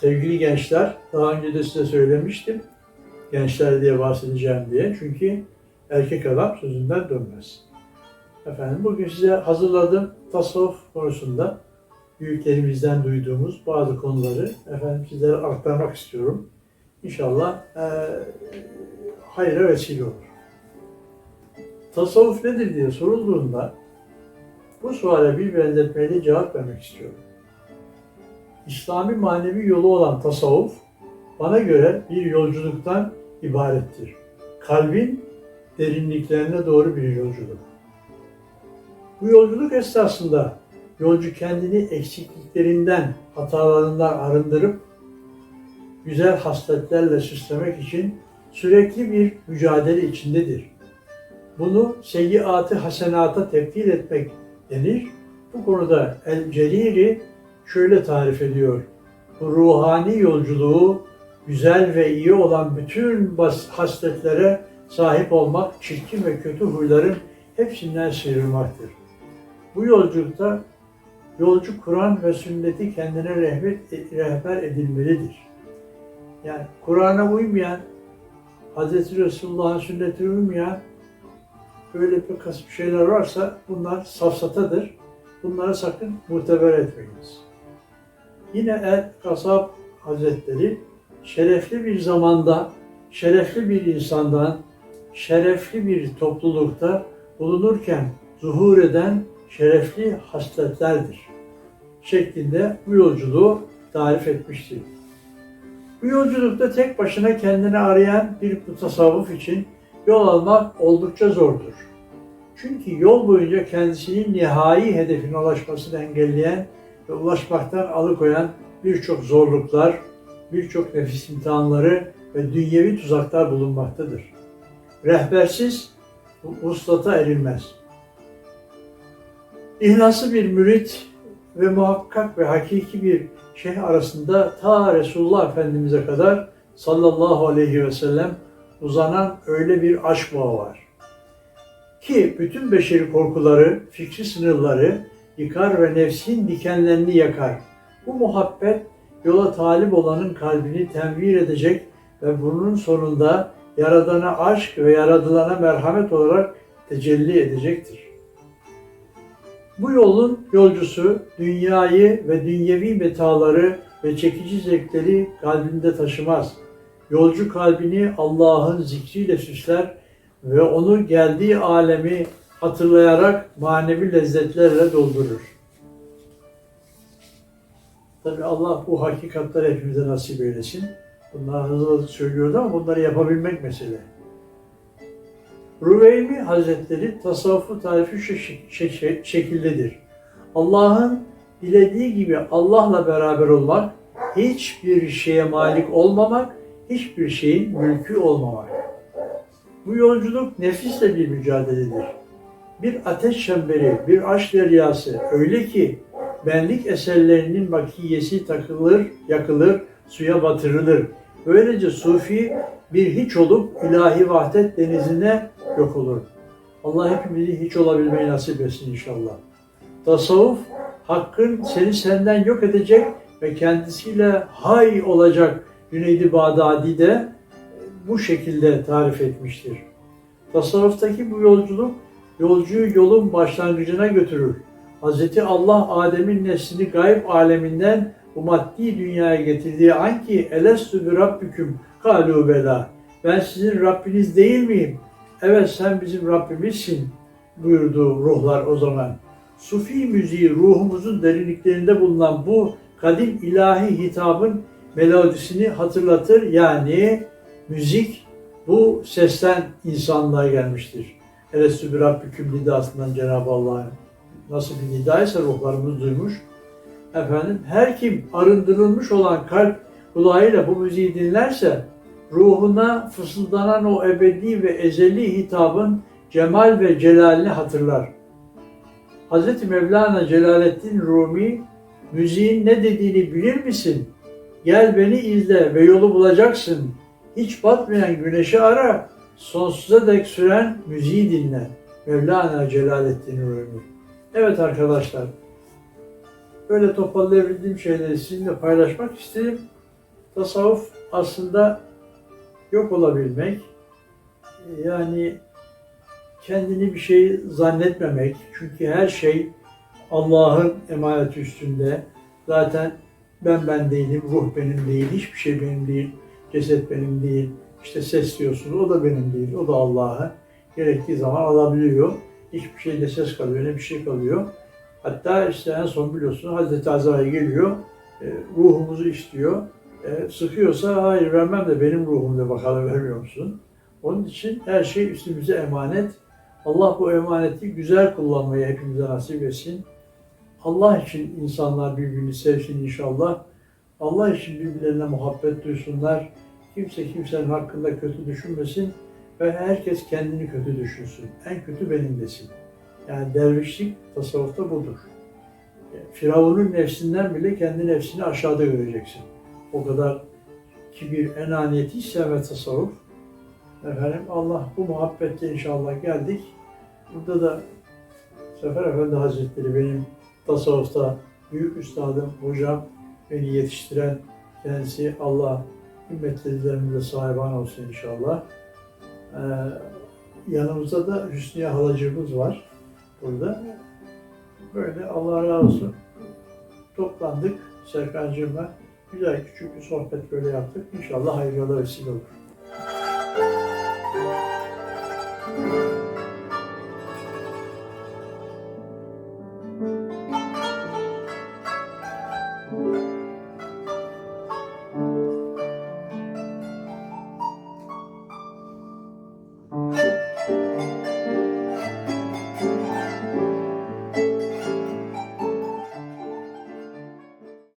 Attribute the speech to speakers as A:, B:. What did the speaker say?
A: Sevgili gençler, daha önce de size söylemiştim. Gençler diye bahsedeceğim diye. Çünkü erkek adam sözünden dönmez. Efendim bugün size hazırladığım tasavvuf konusunda büyüklerimizden duyduğumuz bazı konuları efendim sizlere aktarmak istiyorum. İnşallah eee hayra vesile olur. Tasavvuf nedir diye sorulduğunda bu suale bir benzetmeyle cevap vermek istiyorum. İslami manevi yolu olan tasavvuf bana göre bir yolculuktan ibarettir. Kalbin derinliklerine doğru bir yolculuk. Bu yolculuk esnasında yolcu kendini eksikliklerinden, hatalarından arındırıp güzel hasletlerle süslemek için sürekli bir mücadele içindedir. Bunu seyyiatı hasenata tebdil etmek denir. Bu konuda El Celili şöyle tarif ediyor. Bu ruhani yolculuğu güzel ve iyi olan bütün hasletlere sahip olmak, çirkin ve kötü huyların hepsinden sıyrılmaktır. Bu yolculukta yolcu Kur'an ve sünneti kendine rehber, rehber edilmelidir. Yani Kur'an'a uymayan, Hz. Resulullah'ın sünnetine uymayan böyle bir kasıp şeyler varsa bunlar safsatadır. Bunları sakın muteber etmeyiniz. Yine El Kasap Hazretleri şerefli bir zamanda, şerefli bir insandan, şerefli bir toplulukta bulunurken zuhur eden şerefli hasletlerdir. Şeklinde bu yolculuğu tarif etmiştir. Bu yolculukta tek başına kendini arayan bir tasavvuf için yol almak oldukça zordur. Çünkü yol boyunca kendisinin nihai hedefine ulaşmasını engelleyen ve ulaşmaktan alıkoyan birçok zorluklar, birçok nefis imtihanları ve dünyevi tuzaklar bulunmaktadır. Rehbersiz vuslata erilmez. İhlaslı bir mürit ve muhakkak ve hakiki bir şeyh arasında ta Resulullah Efendimiz'e kadar sallallahu aleyhi ve sellem uzanan öyle bir aşk bağı var. Ki bütün beşeri korkuları, fikri sınırları yıkar ve nefsin dikenlerini yakar. Bu muhabbet yola talip olanın kalbini tenvir edecek ve bunun sonunda Yaradan'a aşk ve yaradılana merhamet olarak tecelli edecektir. Bu yolun yolcusu dünyayı ve dünyevi metaları ve çekici zevkleri kalbinde taşımaz. Yolcu kalbini Allah'ın zikriyle süsler ve onu geldiği alemi hatırlayarak manevi lezzetlerle doldurur. Tabi Allah bu hakikatleri hepimize nasip eylesin. Bunlar hızlı söylüyoruz ama bunları yapabilmek mesele. Rüveymi Hazretleri tasavvufu tarifi şu şek- şekildedir. Allah'ın dilediği gibi Allah'la beraber olmak, hiçbir şeye malik olmamak, hiçbir şeyin mülkü olmamak. Bu yolculuk nefisle bir mücadeledir. Bir ateş çemberi, bir aşk deryası öyle ki benlik eserlerinin makiyesi takılır, yakılır, suya batırılır. Böylece sufi bir hiç olup ilahi vahdet denizine yok olur. Allah hepimizi hiç olabilmeyi nasip etsin inşallah. Tasavvuf, hakkın seni senden yok edecek ve kendisiyle hay olacak Cüneyd-i Bağdadi de bu şekilde tarif etmiştir. Tasavvuftaki bu yolculuk, yolcuyu yolun başlangıcına götürür. Hz. Allah Adem'in neslini gayb aleminden bu maddi dünyaya getirdiği an ki elestü bi rabbüküm kalu bela. Ben sizin Rabbiniz değil miyim? Evet sen bizim Rabbimizsin buyurdu ruhlar o zaman. Sufi müziği ruhumuzun derinliklerinde bulunan bu kadim ilahi hitabın melodisini hatırlatır. Yani müzik bu sesten insanlığa gelmiştir. Elestü bir Rabbiküm nidasından Cenab-ı Allah'ın nasıl bir nidaysa ruhlarımız duymuş. Efendim her kim arındırılmış olan kalp kulağıyla bu müziği dinlerse ruhuna fısıldanan o ebedi ve ezeli hitabın cemal ve celalini hatırlar. Hz. Mevlana Celaleddin Rumi müziğin ne dediğini bilir misin? Gel beni izle ve yolu bulacaksın. Hiç batmayan güneşi ara, sonsuza dek süren müziği dinle. Mevlana Celaleddin Rumi. Evet arkadaşlar, böyle toparlayabildiğim şeyleri sizinle paylaşmak istedim. Tasavvuf aslında yok olabilmek, yani kendini bir şey zannetmemek. Çünkü her şey Allah'ın emaneti üstünde. Zaten ben ben değilim, ruh benim değil, hiçbir şey benim değil, ceset benim değil. İşte ses diyorsun, o da benim değil, o da Allah'a. Gerektiği zaman alabiliyor. Hiçbir şeyde ses kalıyor, ne bir şey kalıyor. Hatta işte en son biliyorsun Hazreti Azrail geliyor, e, ruhumuzu istiyor. E, sıkıyorsa hayır vermem de benim ruhumda bakalım vermiyor musun? Onun için her şey üstümüze emanet. Allah bu emaneti güzel kullanmayı hepimize nasip etsin. Allah için insanlar birbirini sevsin inşallah. Allah için birbirlerine muhabbet duysunlar. Kimse kimsenin hakkında kötü düşünmesin ve herkes kendini kötü düşünsün. En kötü benim desin. Yani dervişlik tasavvufta budur. Firavun'un nefsinden bile kendi nefsini aşağıda göreceksin. O kadar kibir, enaniyeti hiç sevmez tasavvuf. Efendim Allah bu muhabbette inşallah geldik. Burada da Sefer Efendi Hazretleri benim tasavvufta büyük üstadım, hocam, beni yetiştiren kendisi Allah himmetlerimize sahiban olsun inşallah. Ee, yanımızda da Hüsniye halacığımız var burada. Böyle Allah razı olsun. Toplandık Serkan'cığımla. Güzel küçük bir sohbet böyle yaptık. İnşallah hayırlı vesile olur.